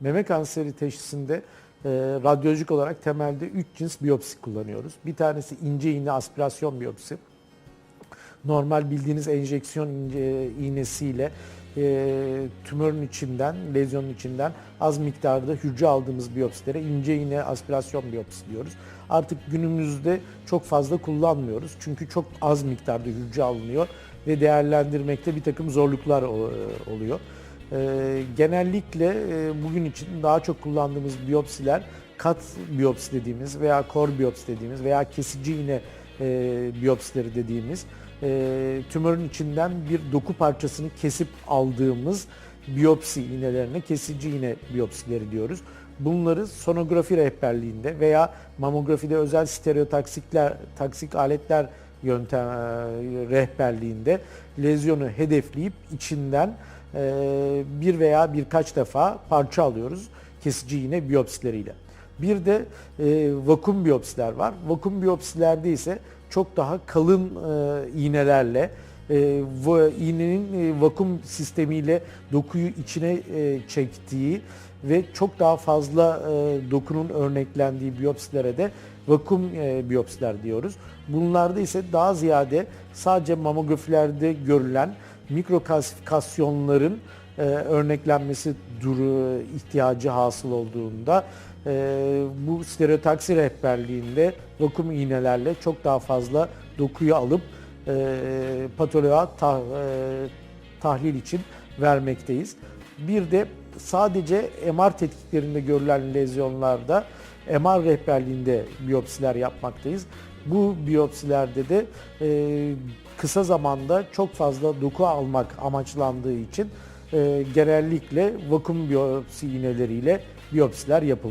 Meme kanseri teşhisinde e, radyolojik olarak temelde 3 cins biyopsi kullanıyoruz. Bir tanesi ince iğne aspirasyon biyopsi. Normal bildiğiniz enjeksiyon ince, iğnesiyle e, tümörün içinden, lezyonun içinden az miktarda hücre aldığımız biyopsilere ince iğne aspirasyon biyopsi diyoruz. Artık günümüzde çok fazla kullanmıyoruz. Çünkü çok az miktarda hücre alınıyor ve değerlendirmekte bir takım zorluklar o- oluyor. E, genellikle e, bugün için daha çok kullandığımız biyopsiler kat biyopsi dediğimiz veya kor biyopsi dediğimiz veya kesici iğne e, biyopsileri dediğimiz e, tümörün içinden bir doku parçasını kesip aldığımız biyopsi iğnelerine kesici iğne biyopsileri diyoruz. Bunları sonografi rehberliğinde veya mamografide özel stereotaksikler, taksik aletler yöntem rehberliğinde lezyonu hedefleyip içinden bir veya birkaç defa parça alıyoruz kesici iğne biyopsileriyle. Bir de e, vakum biyopsiler var. Vakum biyopsilerde ise çok daha kalın e, iğnelerle e, iğnenin vakum sistemiyle dokuyu içine çektiği ve çok daha fazla dokunun örneklendiği biyopsilere de vakum e, biyopsiler diyoruz. Bunlarda ise daha ziyade sadece mamografilerde görülen mikrokalsifikasyonların e, örneklenmesi duru ihtiyacı hasıl olduğunda e, bu stereotaksi rehberliğinde vakum iğnelerle çok daha fazla dokuyu alıp e, patoloğa ta- e, tahlil için vermekteyiz. Bir de sadece MR tetkiklerinde görülen lezyonlarda MR rehberliğinde biyopsiler yapmaktayız. Bu biyopsilerde de e, kısa zamanda çok fazla doku almak amaçlandığı için e, genellikle vakum biyopsi iğneleriyle biyopsiler yapılmaktadır.